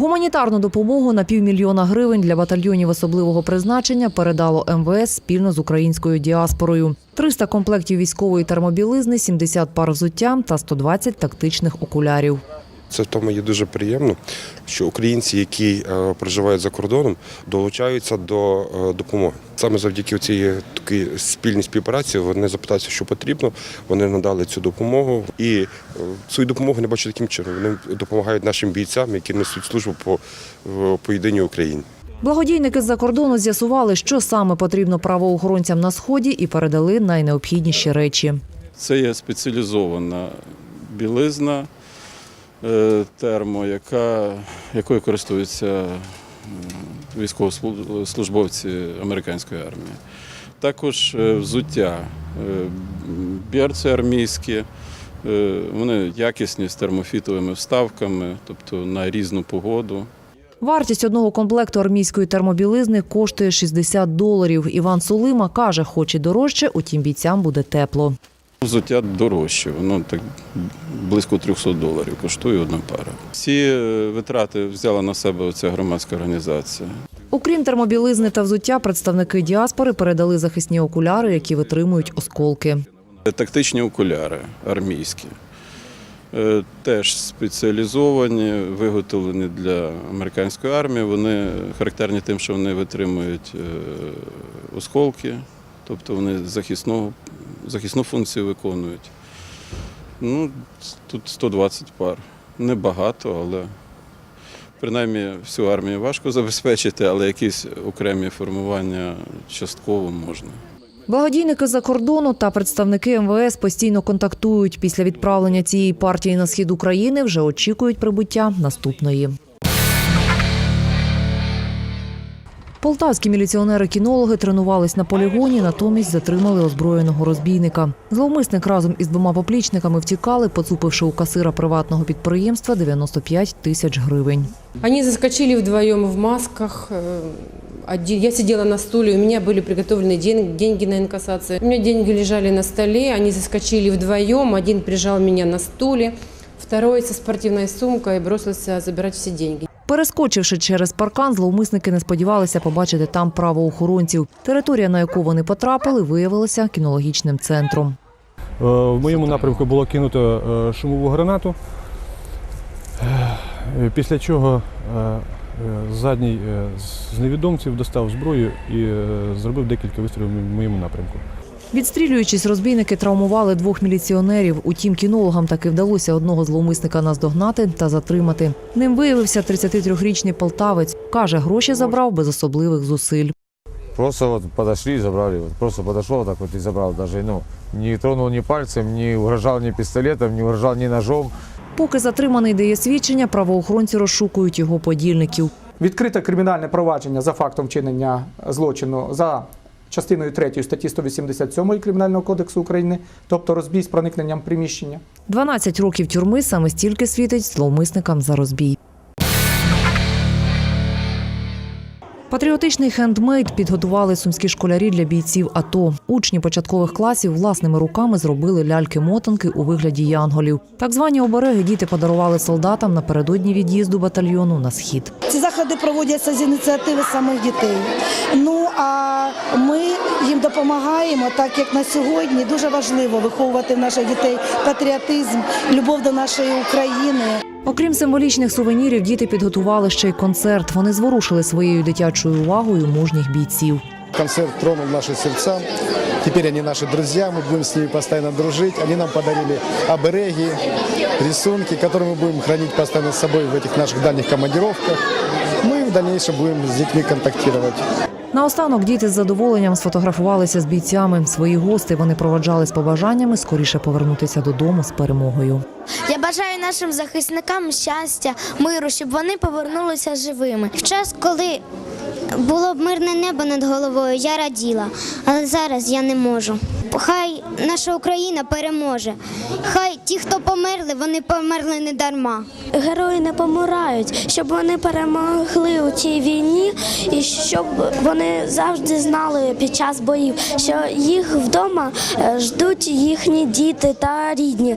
Гуманітарну допомогу на півмільйона гривень для батальйонів особливого призначення передало МВС спільно з українською діаспорою. 300 комплектів військової термобілизни, 70 пар взуття та 120 тактичних окулярів. Це в тому є дуже приємно, що українці, які е, проживають за кордоном, долучаються до е, допомоги. Саме завдяки цій такій спільній співпраці вони запиталися, що потрібно. Вони надали цю допомогу і е, свою допомогу не бачать таким чином. Вони допомагають нашим бійцям, які несуть службу по, по єдиній Україні. Благодійники з-за кордону з'ясували, що саме потрібно правоохоронцям на сході, і передали найнеобхідніші речі. Це є спеціалізована білизна е, термо, яка, якою користуються е, військовослужбовці американської армії. Також е, взуття, е, берці армійські, е, вони якісні з термофітовими вставками, тобто на різну погоду. Вартість одного комплекту армійської термобілизни коштує 60 доларів. Іван Сулима каже, хоч і дорожче, утім бійцям буде тепло. Взуття дорожче, воно так близько 300 доларів коштує одна пара. Всі е, витрати взяла на себе ця громадська організація. Окрім термобілизни та взуття, представники діаспори передали захисні окуляри, які витримують осколки. Тактичні окуляри армійські. Е, Теж спеціалізовані, виготовлені для американської армії. Вони характерні тим, що вони витримують е, осколки, тобто вони захисну, захисну функцію виконують. Ну, тут 120 пар. Небагато, але принаймні всю армію важко забезпечити, але якісь окремі формування частково можна. Благодійники за кордону та представники МВС постійно контактують. Після відправлення цієї партії на схід України вже очікують прибуття наступної. Полтавські міліціонери-кінологи тренувались на полігоні, натомість затримали озброєного розбійника. Зловмисник разом із двома поплічниками втікали, поцупивши у касира приватного підприємства 95 тисяч гривень. Они заскочили вдвоем в масках. э, один- Я сидела на стуле, у меня были приготовлены ден- деньги на инкассацию. У меня деньги лежали на столе, они заскочили вдвоем. Один прижал меня на стуле, второй со спортивной сумкой бросился забирать все деньги. Перескочивши через паркан, зловмисники не сподівалися побачити там правоохоронців. Територія, на яку вони потрапили, виявилася кінологічним центром. Е, В моєму напрямку було кинуто е, шумову гранату, Е, після чого задній з невідомців достав зброю і зробив декілька вистрілів в моєму напрямку. Відстрілюючись, розбійники травмували двох міліціонерів. Утім, кінологам таки вдалося одного зловмисника наздогнати та затримати. Ним виявився 33-річний полтавець. Каже, гроші забрав без особливих зусиль. Просто вот подошли и забрали. Просто подошел так вот и забрал. Даже ну, не тронул ни пальцем, не угрожал ни пистолетом, не угрожал ни ножом. Поки затриманий дає свідчення, правоохоронці розшукують його подільників. Відкрите кримінальне провадження за фактом вчинення злочину за частиною 3 статті 187 Кримінального кодексу України, тобто розбій з проникненням приміщення. 12 років тюрми саме стільки світить зловмисникам за розбій. Патріотичний хендмейд підготували сумські школярі для бійців АТО. Учні початкових класів власними руками зробили ляльки-мотанки у вигляді янголів. Так звані обереги діти подарували солдатам напередодні від'їзду батальйону на схід. Ці заходи проводяться з ініціативи самих дітей. Ну а ми їм допомагаємо, так як на сьогодні дуже важливо виховувати в наших дітей патріотизм, любов до нашої України. Окрім символічних сувенірів, діти підготували ще й концерт. Вони зворушили своєю дитячою увагою мужніх бійців. Концерт тронул наши сердца. Теперь они наши друзья, мы будем с ними постоянно дружить. Они нам подарили обереги, рисунки, которые мы будем хранить постоянно с собой в этих наших дальних командировках. Мы в дальнейшем будем с детьми контактировать. Наостанок діти з задоволенням сфотографувалися з бійцями. Свої гости вони проводжали з побажаннями скоріше повернутися додому з перемогою. Я бажаю нашим захисникам щастя, миру, щоб вони повернулися живими. В час, коли було б мирне небо над головою, я раділа, але зараз я не можу. Хай наша Україна переможе. Хай ті, хто померли, вони померли не дарма. Герої не помирають, щоб вони перемогли у цій війні, і щоб вони завжди знали під час боїв, що їх вдома е, ждуть їхні діти та рідні.